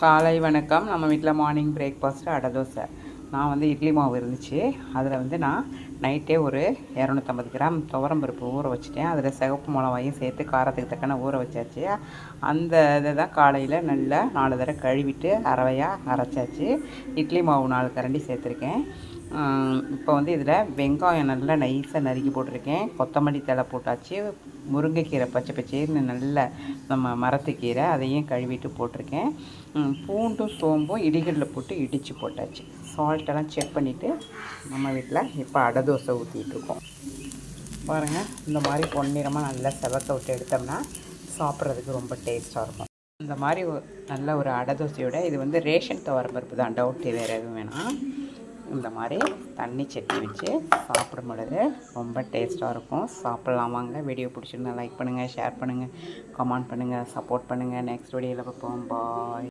காலை வணக்கம். நம்ம வீட்டில் மார்னிங் பிரேக்ஃபாஸ்ட்டு அடை தோசை. நான் வந்து இட்லி மாவு இருந்துச்சு. அதில் வந்து நான் நைட்டே ஒரு இரநூத்தம்பது கிராம் துவரம்பருப்பு ஊற வச்சுட்டேன். அதில் சிகப்பு மிளகாயும் சேர்த்து காரத்துக்கு தக்கன ஊற வச்சாச்சு. அந்த இதை தான் காலையில் நல்லா நாலு தடவை கழுவிட்டு அரவையாக அரைச்சாச்சு. இட்லி மாவு நாலு கரண்டி சேர்த்துருக்கேன். இப்போ வந்து இதில் வெங்காயம் நல்லா நைஸாக நறுக்கி போட்டிருக்கேன். கொத்தமல்லி தழை போட்டாச்சு. முருங்கைக்கீரை பச்சை பச்சைன்னு நல்ல நம்ம மரத்துக்கீரை அதையும் கழுவிட்டு போட்டிருக்கேன். பூண்டும் சோம்பும் இடிகளில் போட்டு இடித்து போட்டாச்சு. சால்ட்டெல்லாம் செக் பண்ணிவிட்டு நம்ம வீட்டில் இப்போ அடை தோசை ஊற்றிட்டுருக்கோம் பாருங்கள் இந்த மாதிரி பொன்னிறமாக நல்லா செவக்க விட்டு எடுத்தோம்னா சாப்பிட்றதுக்கு ரொம்ப டேஸ்ட்டாக இருக்கும். இந்த மாதிரி நல்ல ஒரு அடை தோசையோட இது வந்து ரேஷன் துவரம்பருப்பு தான். டவுட்டு வேறு எதுவும் வேணாம். இந்த மாதிரி தண்ணி செட்டி வச்சு சாப்பிடும் பொழுது ரொம்ப டேஸ்ட்டாக இருக்கும். சாப்பிட்லாம் வாங்க. வீடியோ பிடிச்சிருந்தா லைக் பண்ணுங்கள் ஷேர் பண்ணுங்கள் கமெண்ட் பண்ணுங்கள் சப்போர்ட் பண்ணுங்கள் நெக்ஸ்ட் வீடியோவில் பார்ப்போம். பாய்